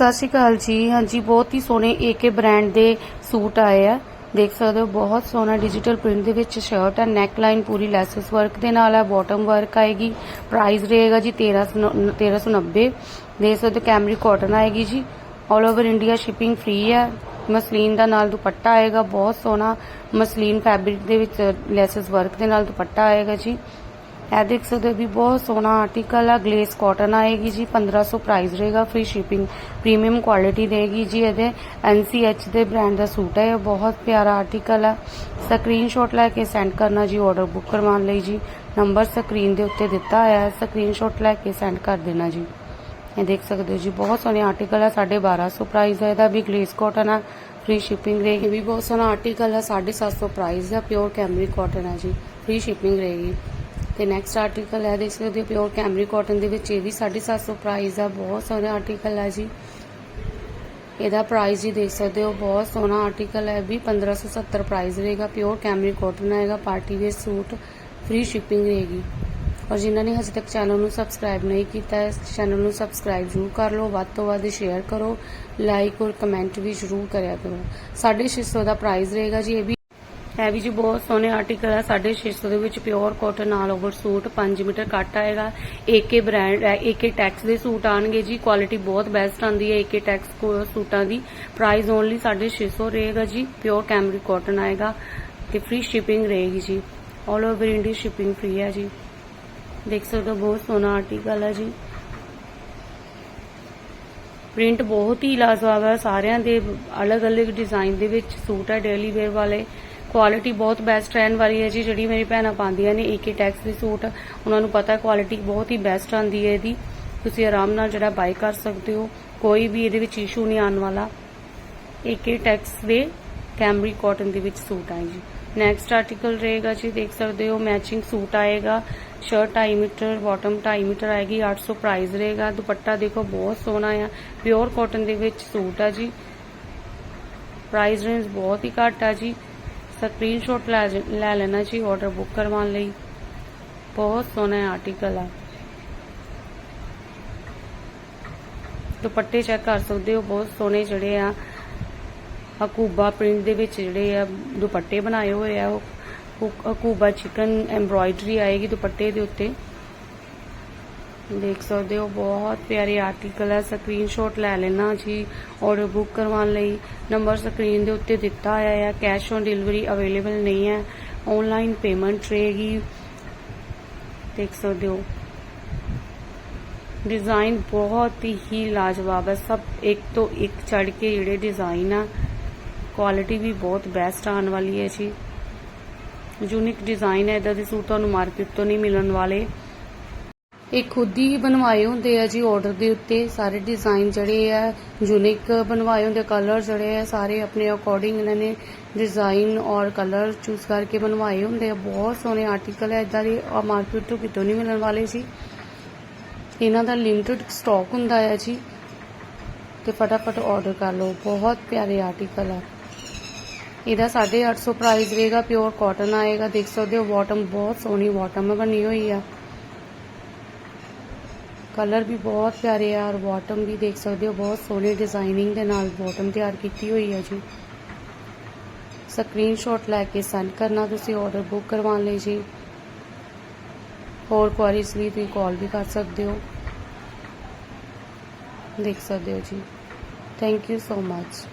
ਸਤਿ ਸ਼੍ਰੀ ਅਕਾਲ ਜੀ। ਹਾਂਜੀ, ਬਹੁਤ ਹੀ ਸੋਹਣੇ ਏਕੇ ਬ੍ਰਾਂਡ ਦੇ ਸੂਟ ਆਏ ਆ। ਦੇਖ ਸਕਦੇ ਹੋ, ਬਹੁਤ ਸੋਹਣਾ ਡਿਜੀਟਲ ਪ੍ਰਿੰਟ ਦੇ ਵਿੱਚ ਸ਼ਰਟ ਹੈ ਨੈਕ ਲਾਈਨ ਪੂਰੀ ਲੈਸਸ ਵਰਕ ਦੇ ਨਾਲ ਹੈ ਬਾਟਮ ਵਰਕ ਆਏਗੀ। ਪ੍ਰਾਈਸ ਰਹੇਗਾ ਜੀ 1300 1390 ਦੇਖ ਸਕਦੇ ਹੋ ਕੈਮਰੀ ਕਾਟਨ ਆਏਗੀ ਜੀ। All over India shipping free ਹੈ ਮਸਲੀਨ ਦਾ ਨਾਲ ਦੁਪੱਟਾ ਆਏਗਾ, ਬਹੁਤ ਸੋਹਣਾ ਮਸਲੀਨ ਫੈਬਰਿਕ ਦੇ ਵਿੱਚ ਲੈਸਸ ਵਰਕ ਦੇ ਨਾਲ ਦੁਪੱਟਾ ਆਏਗਾ ਜੀ। ਇਹ ਦੇਖ ਸਕਦੇ ਹੋ ਵੀ ਬਹੁਤ ਸੋਹਣਾ ਆਰਟੀਕਲ ਆ ਗਲੇਸ ਕਾਟਨ ਆਏਗੀ ਜੀ 1500 ਪ੍ਰਾਈਸ ਰਹੇਗਾ ਫ੍ਰੀ ਸ਼ਿਪਿੰਗ ਪ੍ਰੀਮੀਅਮ ਕੁਆਲਿਟੀ ਦੇਗੀ ਜੀ ਇਹਦੇ। ਐਨਸੀਐਚ ਦੇ ਬ੍ਰਾਂਡ ਦਾ ਸੂਟ ਹੈ, ਇਹ ਬਹੁਤ ਪਿਆਰਾ ਆਰਟੀਕਲ ਹੈ ਸਕਰੀਨਸ਼ਾਟ ਲੈ ਕੇ ਸੈਂਡ ਕਰਨਾ ਜੀ ਆਰਡਰ ਬੁੱਕ ਕਰਵਾਉਣ ਲਈ ਜੀ। ਨੰਬਰ ਸਕਰੀਨ ਦੇ ਉੱਤੇ ਦਿੱਤਾ ਹੋਇਆ ਹੈ ਸਕਰੀਨਸ਼ਾਟ ਲੈ ਕੇ ਸੈਂਡ ਕਰ ਦੇਣਾ ਜੀ। ਇਹ ਦੇਖ ਸਕਦੇ ਹੋ ਜੀ, ਬਹੁਤ ਸੋਹਣੇ ਆਰਟੀਕਲ ਹੈ 1250 ਪ੍ਰਾਈਸ ਹੈ ਇਹਦਾ ਵੀ ਗਲੇਸ ਕਾਟਨ ਆ ਫ੍ਰੀ ਸ਼ਿਪਿੰਗ ਰਹੇਗੀ। ਇਹ ਵੀ ਬਹੁਤ ਸੋਹਣਾ ਆਰਟੀਕਲ ਹੈ 750 ਪ੍ਰਾਈਸ ਹੈ ਪਿਓਰ ਕੈਮਰੀ ਕਾਟਨ ਆ ਜੀ ਫ੍ਰੀ ਸ਼ਿਪਿੰਗ ਰਹੇਗੀ। ਤੇ ਨੈਕਸਟ ਆਰਟੀਕਲ ਹੈ, ਦੇਖ ਸਕਦੇ ਹੋ ਪਿਓਰ ਕੈਮਰੀ ਕਾਟਨ ਦੇ ਵਿੱਚ ਇਹ ਵੀ 750 ਪ੍ਰਾਈਸ ਆ, ਬਹੁਤ ਸੋਹਣਾ ਆਰਟੀਕਲ ਹੈ ਜੀ। ਇਹਦਾ ਪ੍ਰਾਈਸ ਜੀ ਦੇਖ ਸਕਦੇ ਹੋ, ਬਹੁਤ ਸੋਹਣਾ ਆਰਟੀਕਲ ਹੈ ਵੀ 1570 ਪ੍ਰਾਈਸ ਰਹੇਗਾ ਪਿਓਰ ਕੈਮਰੀ ਕਾਟਨ ਆਏਗਾ party wear suit free shipping ਰਹੇਗੀ। ਔਰ ਜਿਨ੍ਹਾਂ ਨੇ ਹਜੇ ਤੱਕ ਚੈਨਲ ਨੂੰ ਸਬਸਕ੍ਰਾਈਬ ਨਹੀਂ ਕੀਤਾ ਹੈ ਚੈਨਲ ਨੂੰ ਸਬਸਕ੍ਰਾਈਬ ਜ਼ਰੂਰ ਕਰ ਲਓ, ਵੱਧ ਤੋਂ ਵੱਧ ਸ਼ੇਅਰ ਕਰੋ ਲਾਈਕ ਔਰ ਕਮੈਂਟ ਵੀ ਜ਼ਰੂਰ ਕਰਿਆ ਕਰੋ। 650 ਦਾ ਪ੍ਰਾਈਸ ਰਹੇਗਾ ਜੀ, ਇਹ ਵੀ ਇਹ ਵੀ ਜੀ, ਬਹੁਤ ਸੋਹਣੇ ਆਰਟੀਕਲ ਹੈ 650 ਦੇ ਵਿੱਚ pure cotton all over suit 5 metre cut ਆਏਗਾ। ਏਕੇ ਬ੍ਰਾਂਡ ਹੈ ਟੈਕਸ ਦੇ ਸੂਟ ਆਣਗੇ ਜੀ ਕੁਆਲਿਟੀ ਬਹੁਤ ਬੈਸਟ ਆਂਦੀ ਹੈ ਏਕੇ ਟੈਕਸ ਸੂਟਾਂ ਦੀ। ਪ੍ਰਾਈਸ ਓਨਲੀ 650 ਰਹੇਗਾ ਜੀ ਪਿਓਰ ਕੈਮਰਿਕ ਕਾਟਨ ਆਏਗਾ ਤੇ ਫ੍ਰੀ ਸ਼ਿਪਿੰਗ ਰਹੇਗੀ ਜੀ। All over India shipping free ਹੈ ਜੀ। ਦੇਖ ਸਕਦੇ ਹੋ, ਬਹੁਤ ਸੋਹਣਾ ਆਰਟੀਕਲ ਹੈ ਜੀ। ਪ੍ਰਿੰਟ ਬਹੁਤ ਹੀ ਲਾਜਵਾਬ ਹੈ, ਸਾਰਿਆਂ ਦੇ ਅਲੱਗ-ਅਲੱਗ ਡਿਜ਼ਾਈਨ ਦੇ ਵਿੱਚ ਸੂਟ ਹੈ ਡੇਲੀ ਵੇਅਰ ਵਾਲੇ। ਕੁਆਲਿਟੀ ਬਹੁਤ ਬੈਸਟ ਰਹਿਣ ਵਾਲੀ ਹੈ ਜੀ, ਜਿਹੜੀ ਮੇਰੀ ਭੈਣਾਂ ਪਾਉਂਦੀਆਂ ਨੇ ਏਕੇ ਟੈਕਸ ਦੇ ਸੂਟ। ਉਹਨਾਂ ਨੂੰ ਪਤਾ ਕੁਆਲਿਟੀ ਬਹੁਤ ਹੀ ਬੈਸਟ ਆਂਦੀ ਹੈ ਇਹਦੀ। ਤੁਸੀਂ ਆਰਾਮ ਨਾਲ ਜਿਹੜਾ ਬਾਈ ਕਰ ਸਕਦੇ ਹੋ, ਕੋਈ ਵੀ ਇਹਦੇ ਵਿੱਚ ਇਸ਼ੂ ਨਹੀਂ ਆਉਣ ਵਾਲਾ। ਏਕੇ ਟੈਕਸ ਦੇ ਕੈਮਰੀ ਕਾਟਨ ਦੇ ਵਿੱਚ ਸੂਟ ਆਏ ਜੀ। ਨੈਕਸਟ ਆਰਟੀਕਲ ਰਹੇਗਾ ਜੀ, ਦੇਖ ਸਕਦੇ ਹੋ ਮੈਚਿੰਗ ਸੂਟ ਆਏਗਾ। ਸ਼ਰਟ 2.5 ਮੀਟਰ ਬਾਟਮ 2.5 ਮੀਟਰ ਆਏਗੀ 800 ਪ੍ਰਾਈਸ ਰਹੇਗਾ। ਦੁਪੱਟਾ ਦੇਖੋ, ਬਹੁਤ ਸੋਹਣਾ ਆ। ਪਿਓਰ ਕਾਟਨ ਦੇ ਵਿੱਚ ਸੂਟ ਆ ਜੀ। ਪ੍ਰਾਈਸ ਰੇਂਜ ਬਹੁਤ ਹੀ ਘੱਟ ਆ ਜੀ। ਸਕਰੀਨਸ਼ਾਟ ਲੈ ਲੈਣਾ ਜੀ ਆਰਡਰ ਬੁੱਕ ਕਰਵਾਉਣ ਲਈ। ਬਹੁਤ ਸੋਹਣਾ ਆਰਟੀਕਲ ਆ। ਦੁਪੱਟੇ ਚੈੱਕ ਕਰ ਸਕਦੇ ਹੋ, ਬਹੁਤ ਸੋਹਣੇ ਜਿਹੜੇ ਆ। ਹਕੂਬਾ ਪ੍ਰਿੰਟ ਦੇ ਵਿੱਚ ਜਿਹੜੇ ਆ, ਦੁਪੱਟੇ ਬਣਾਏ ਹੋਏ ਆ। ਉਹ ਹਕੂਬਾ ਚਿਕਨ ਐਮਬ੍ਰੋਇਡਰੀ ਆਏਗੀ ਦੁਪੱਟੇ ਦੇ ਉੱਤੇ। ਦੇਖ ਸਕਦੇ ਹੋ, ਬਹੁਤ ਪਿਆਰੇ ਆਰਟੀਕਲ ਹੈ। ਸਕਰੀਨਸ਼ਾਟ ਲੈ ਲੈਣਾ ਜੀ ਆਰਡਰ ਬੁੱਕ ਕਰਵਾਉਣ ਲਈ। ਨੰਬਰ ਸਕਰੀਨ ਦੇ ਉੱਤੇ ਦਿੱਤਾ ਹੋਇਆ ਹੈ ਕੈਸ਼ ਔਨ ਡਿਲੀਵਰੀ ਅਵੇਲੇਬਲ ਨਹੀਂ ਹੈ। ਆਨਲਾਈਨ ਪੇਮੈਂਟ ਰਹੇਗੀ। ਦੇਖ ਸਕਦੇ ਹੋ। ਡਿਜ਼ਾਈਨ ਬਹੁਤ ਹੀ ਲਾਜਵਾਬ ਹੈ। ਸਭ ਇੱਕ ਤੋਂ ਇੱਕ ਚੜ ਕੇ ਜਿਹੜੇ ਡਿਜ਼ਾਈਨ ਆ ਕੁਆਲਿਟੀ ਵੀ ਬਹੁਤ ਬੈਸਟ ਆਉਣ ਵਾਲੀ ਹੈ ਜੀ। ਯੂਨਿਕ ਡਿਜ਼ਾਈਨ ਹੈ ਇਦਾਂ ਦੇ ਸੂਟ ਤੁਹਾਨੂੰ ਮਾਰਕੀਟ ਤੋਂ ਨਹੀਂ ਮਿਲਣ ਵਾਲੇ। ਇਹ ਖੁਦ ਹੀ ਬਣਵਾਏ ਹੁੰਦੇ ਆ ਜੀ ਆਰਡਰ ਦੇ ਉੱਤੇ। ਸਾਰੇ ਡਿਜ਼ਾਈਨ ਜਿਹੜੇ ਆ ਯੂਨਿਕ ਬਣਵਾਏ ਹੁੰਦੇ ਕਲਰ ਜਿਹੜੇ ਆ, ਸਾਰੇ ਆਪਣੇ ਅਕੋਰਡਿੰਗ ਇਹਨਾਂ ਨੇ ਡਿਜ਼ਾਈਨ ਔਰ ਕਲਰ ਚੂਜ਼ ਕਰਕੇ ਬਣਵਾਏ ਹੁੰਦੇ ਆ। ਬਹੁਤ ਸੋਹਣੇ ਆਰਟੀਕਲ ਹੈ ਇਦਾਂ ਦੇ ਮਾਰਕੀਟ ਤੋਂ ਕਿਤੋਂ ਨਹੀਂ ਮਿਲਣ ਵਾਲੇ ਜੀ। ਇਹਨਾਂ ਦਾ ਲਿਮਟਿਡ ਸਟਾਕ ਹੁੰਦਾ ਹੈ ਜੀ। ਤੇ ਫਟਾਫਟ ਆਰਡਰ ਕਰ ਲਓ, ਬਹੁਤ ਪਿਆਰੇ ਆਰਟੀਕਲ ਆ। ਇਹਦਾ 850 ਪ੍ਰਾਈਸ ਰਹੇਗਾ ਪਿਓਰ ਕਾਟਨ ਆਏਗਾ, ਦੇਖ ਸਕਦੇ ਹੋ ਬਾਟਮ ਬਹੁਤ ਸੋਹਣੀ ਬਾਟਮ ਬਣੀ ਹੋਈ ਆ। ਕਲਰ ਵੀ ਬਹੁਤ ਪਿਆਰੇ ਆ ਔਰ ਬਾਟਮ ਵੀ ਦੇਖ ਸਕਦੇ ਹੋ, ਬਹੁਤ ਸੋਹਣੇ ਡਿਜ਼ਾਈਨਿੰਗ ਦੇ ਨਾਲ ਬਾਟਮ ਤਿਆਰ ਕੀਤੀ ਹੋਈ ਹੈ ਜੀ। ਸਕਰੀਨਸ਼ਾਟ ਲੈ ਕੇ ਸੈਂਡ ਕਰਨਾ, ਤੁਸੀਂ ਆਰਡਰ ਬੁੱਕ ਕਰਵਾਉਣ ਲਈ ਜੀ। ਹੋਰ ਕੁਆਰੀਜ਼ ਲਈ ਤੁਸੀਂ ਕਾਲ ਵੀ ਕਰ ਸਕਦੇ ਹੋ। ਦੇਖ ਸਕਦੇ ਹੋ ਜੀ। Thank you so much